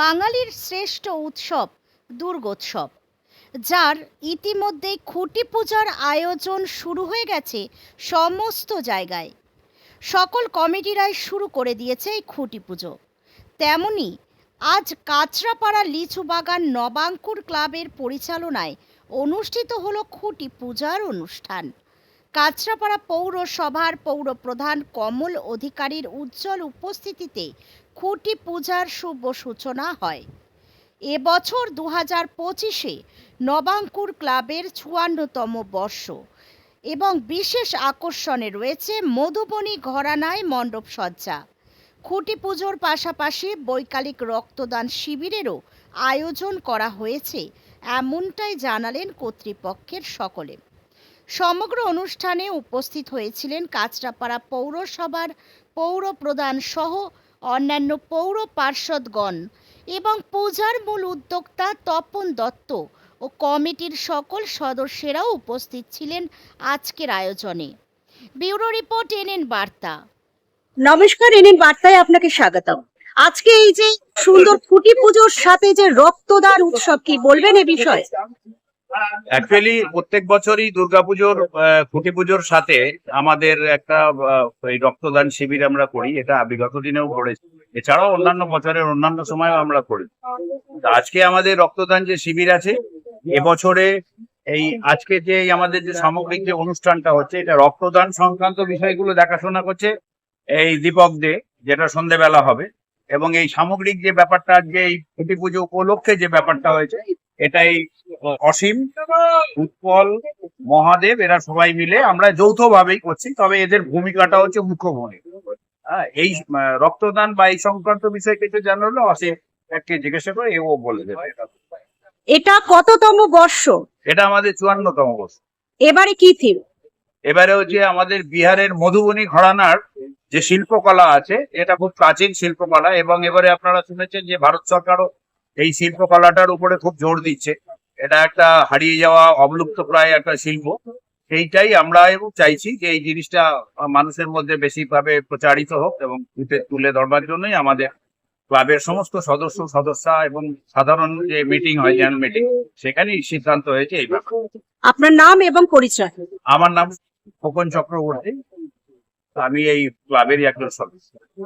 বাঙালির শ্রেষ্ঠ উৎসব দুর্গোৎসব, যার ইতিমধ্যেই খুঁটি পূজার আয়োজন শুরু হয়ে গেছে সমস্ত জায়গায়। সকল কমিটিরাই শুরু করে দিয়েছে এই খুঁটি পুজো। তেমনি আজ কাঁচরাপাড়া লিচু বাগান নবাঙ্কুর ক্লাবের পরিচালনায় অনুষ্ঠিত হলো খুঁটি পূজার অনুষ্ঠান। কাঁচরাপাড়া পৌরসভার পৌর প্রধান কমল অধিকারীর উজ্জ্বল উপস্থিতিতে খুঁটি পূজার শুভ সূচনা হয়। এবছর দু হাজার পঁচিশে নবাঙ্কুর ক্লাবের চুয়ান্নতম বর্ষ এবং বিশেষ আকর্ষণে রয়েছে মধুবনী ঘরানায় মণ্ডপ সজ্জা। খুঁটি পুজোর পাশাপাশি বৈকালিক রক্তদান শিবিরেরও আয়োজন করা হয়েছে, এমনটাই জানালেন কর্তৃপক্ষের সকলে। সমগ্র অনুষ্ঠানে উপস্থিত হয়েছিলেন কাঁচরাপাড়া পৌরসভার পৌর প্রধান সহ অন্যান্য পৌর পার্ষদগণ এবং পূজার মূল উদ্যোক্তা তপন দত্ত ও কমিটির সকল সদস্যেরাও উপস্থিত ছিলেন আজকের আয়োজনে। ব্যুরো রিপোর্ট এনএন বার্তা। নমস্কার, এনএন বার্তায় আপনাকে স্বাগতম। আজকে এই যে সুন্দর খুঁটি পুজোর সাথে যে রক্তদান উৎসব কি বলবেন এ বিষয়ে? অ্যাকচুয়ালি প্রত্যেক বছরই দুর্গাপুজোর খুঁটি পুজোর সাথে আমাদের একটা রক্তদান শিবির আমরা করি। এটা বিগত দিনেও করেছি। এছাড়াও অন্যান্য বছরের অন্যান্য সময়ও আমরা করি। আজকে আমাদের রক্তদান যে শিবির আছে, এবছরে এই আজকে যে আমাদের যে সামগ্রিক যে অনুষ্ঠানটা হচ্ছে, এটা রক্তদান সংক্রান্ত বিষয়গুলো দেখাশোনা করছে এই দীপক দে, যেটা সন্ধেবেলা হবে। এবং এই সামগ্রিক যে ব্যাপারটা আজকে এই খুঁটি পুজো উপলক্ষে যে ব্যাপারটা হয়েছে এটাই অসীম। উৎপল মহাদেব এরা সবাই মিলে আমরা যৌথভাবেই করছি তবে এদের ভূমিকাটা হচ্ছে মুখ্য ভূমিকা হ্যাঁ, এই রক্তদান বা এই সংক্রান্ত বিষয়ে কিছু জানা হলে অসীম এককে জিজ্ঞাসা করে এও বলে দেবে। এটা কততম বর্ষ? এটা আমাদের চুয়ান্নতম বর্ষ। এবারে কি থিম? এবারে হচ্ছে আমাদের বিহারের মধুবনী ঘরানার যে শিল্পকলা আছে এটা খুব প্রাচীন শিল্পকলা এবং এবারে আপনারা শুনেছেন যে ভারত সরকারও এই শিল্পকলাটার উপরে খুব জোর দিচ্ছে। এটা একটা হারিয়ে যাওয়া অবলুপ্ত প্রায় একটা শিল্প। সেইটাই আমরা চাইছি যে এই জিনিসটা মানুষের মধ্যে বেশি ভাবে প্রচারিত হোক এবং তুলে- তুলে ধরবার জন্যই আমাদের ক্লাবের সমস্ত সদস্য সদস্যা এবং সাধারণ যে মিটিং হয় জেনারেল মিটিং সেখানেই সিদ্ধান্ত হয়েছে এই ব্যাপারে। আপনার নাম এবং পরিচয়? আমার নাম খোকন চক্রবর্তী। আমি এই ক্লাবেরই একজন সদস্য।